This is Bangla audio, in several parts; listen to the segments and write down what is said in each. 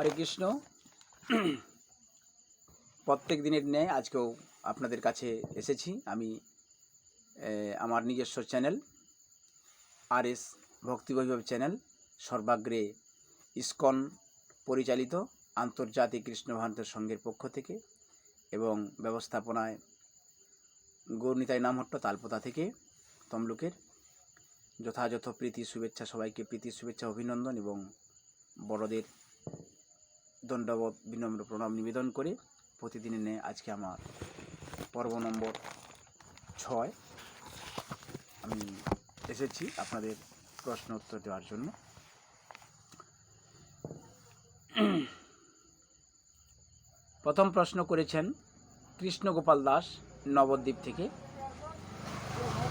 হরে কৃষ্ণ। প্রত্যেক দিনের ন্যায় আজকেও আপনাদের কাছে এসেছি। আমি আমার নিজস্ব চ্যানেল আর এস ভক্তিবৈভব চ্যানেল, সর্বাগ্রে ইস্কন পরিচালিত আন্তর্জাতিক কৃষ্ণ ভারতের সংঘের পক্ষ থেকে এবং ব্যবস্থাপনায় গৌরনীতাই নামহট্ট তালপোতা থেকে তমলুকের যথাযথ প্রীতি শুভেচ্ছা সবাইকে প্রীতি শুভেচ্ছা অভিনন্দন এবং বড়দের দণ্ডবোধ বিনম্র প্রণাম নিবেদন করে। প্রতিদিনের ন্যায় আজকে আমার পর্ব নম্বর ছয়। আমি এসেছি আপনাদের প্রশ্ন উত্তর দেওয়ার জন্য। প্রথম প্রশ্ন করেছেন কৃষ্ণগোপাল দাস নবদ্বীপ থেকে।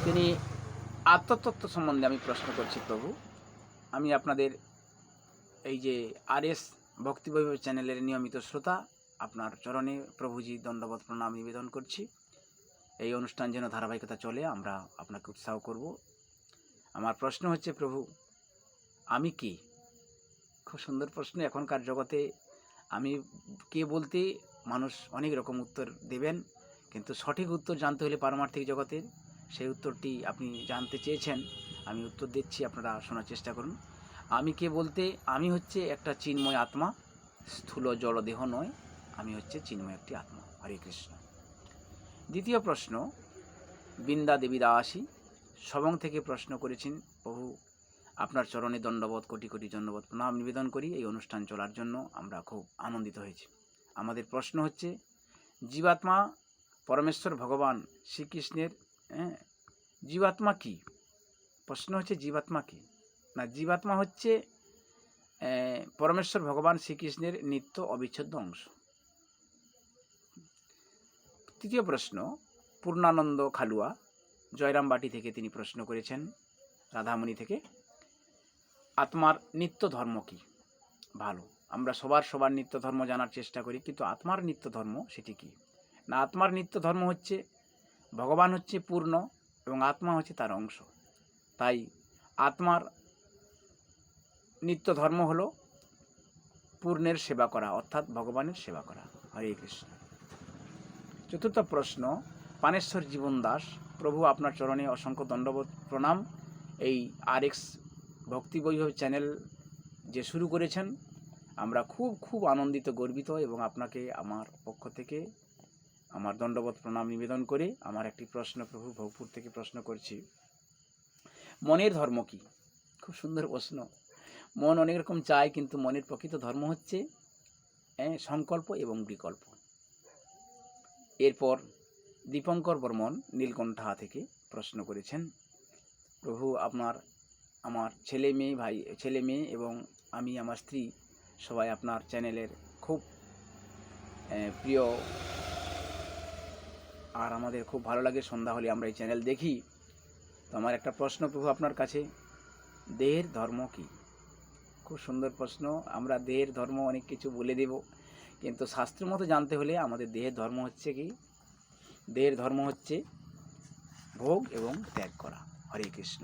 তিনি আত্মতত্ত্ব সম্বন্ধে আমি প্রশ্ন করছি প্রভু। আমি আপনাদের এই যে আর এস ভক্তিবৈভব চ্যানেলের নিয়মিত শ্রোতা, আপনার চরণে প্রভুজি দণ্ডবোধ প্রণাম নিবেদন করছি। এই অনুষ্ঠান যেন ধারাবাহিকতা চলে, আমরা আপনাকে উৎসাহ করব। আমার প্রশ্ন হচ্ছে, প্রভু, আমি কি? খুব সুন্দর প্রশ্ন, এখনকার জগতে আমি কে বলতে মানুষ অনেক রকম উত্তর দেবেন, কিন্তু সঠিক উত্তর জানতে হলে পারমার্থিক জগতের সেই উত্তরটি আপনি জানতে চেয়েছেন, আমি উত্তর দিচ্ছি, আপনারা শোনার চেষ্টা করুন। আমি কে বলতে, আমি হচ্ছে একটা চিন্ময় আত্মা, স্থূল জলদেহ নয়, আমি হচ্ছে চিন্ময় একটি আত্মা। হরে কৃষ্ণ। দ্বিতীয় প্রশ্ন, বৃন্দা দেবী দাসী সবং থেকে প্রশ্ন করেছেন, প্রভু, আপনার চরণে দণ্ডবোধ, কোটি কোটি দণ্ডবোধ প্রণাম নিবেদন করি, এই অনুষ্ঠান চলার জন্য আমরা খুব আনন্দিত হয়েছি। আমাদের প্রশ্ন হচ্ছে, জীবাত্মা পরমেশ্বর ভগবান শ্রীকৃষ্ণের হ্যাঁ জীবাত্মা কি? প্রশ্ন হচ্ছে, জীবাত্মা কি? না, জীবাত্মা হচ্ছে পরমেশ্বর ভগবান শ্রীকৃষ্ণের নিত্য অবিচ্ছেদ্য অংশ। তৃতীয় প্রশ্ন, পূর্ণানন্দ খালুয়া জয়রামবাটি থেকে তিনি প্রশ্ন করেছেন, রাধামণি থেকে, আত্মার নিত্য ধর্ম কি? ভালো, আমরা সবার সবার নিত্য ধর্ম জানার চেষ্টা করি, কিন্তু আত্মার নিত্য ধর্ম সেটি কি? না, আত্মার নিত্য ধর্ম হচ্ছে, ভগবান হচ্ছে পূর্ণ এবং আত্মা হচ্ছে তার অংশ। তাই আত্মার নিত্য ধর্ম হলো পূর্ণের সেবা করা, অর্থাৎ ভগবানের সেবা করা। হরে কৃষ্ণ। চতুর্থ প্রশ্ন, পানেশ্বর জীবন দাস, প্রভু আপনার চরণে অসংখ্য দণ্ডবোধ, প্রণাম। এই আর এক্স ভক্তি বৈভব চ্যানেল যে শুরু করেছেন, আমরা খুব খুব আনন্দিত, গর্বিত এবং আপনাকে আমার পক্ষ থেকে আমার দণ্ডবোধ, প্রণাম নিবেদন করে আমার একটি প্রশ্ন, প্রভু ভোগপুর থেকে প্রশ্ন করছি। মনের ধর্ম কি? খুব সুন্দর প্রশ্ন। মন অনেক রকম চায়, কিন্তু মনের প্রকৃত ধর্ম হচ্ছে সংকল্প এবং বিকল্প। এরপর দীপঙ্কর বর্মন নীলকণ্ঠা থেকে প্রশ্ন করেছেন, প্রভু, আপনার, আমার ছেলে মেয়ে ভাই, ছেলে মেয়ে এবং আমি, আমার স্ত্রী সবাই আপনার চ্যানেলের খুব প্রিয়। আর আমাদের খুব ভালো লাগে, সন্ধ্যা হলে আমরা এই চ্যানেল দেখি। তো আমার একটা প্রশ্ন প্রভু আপনার কাছে, দেহের ধর্ম কি? খুব সুন্দর প্রশ্ন। আমরা দেহের ধর্ম অনেক কিছু বলে দেব, কিন্তু শাস্ত্র মতো জানতে হলে আমাদের দেহের ধর্ম হচ্ছে কি? দেহের ধর্ম হচ্ছে ভোগ এবং ত্যাগ করা। হরে কৃষ্ণ।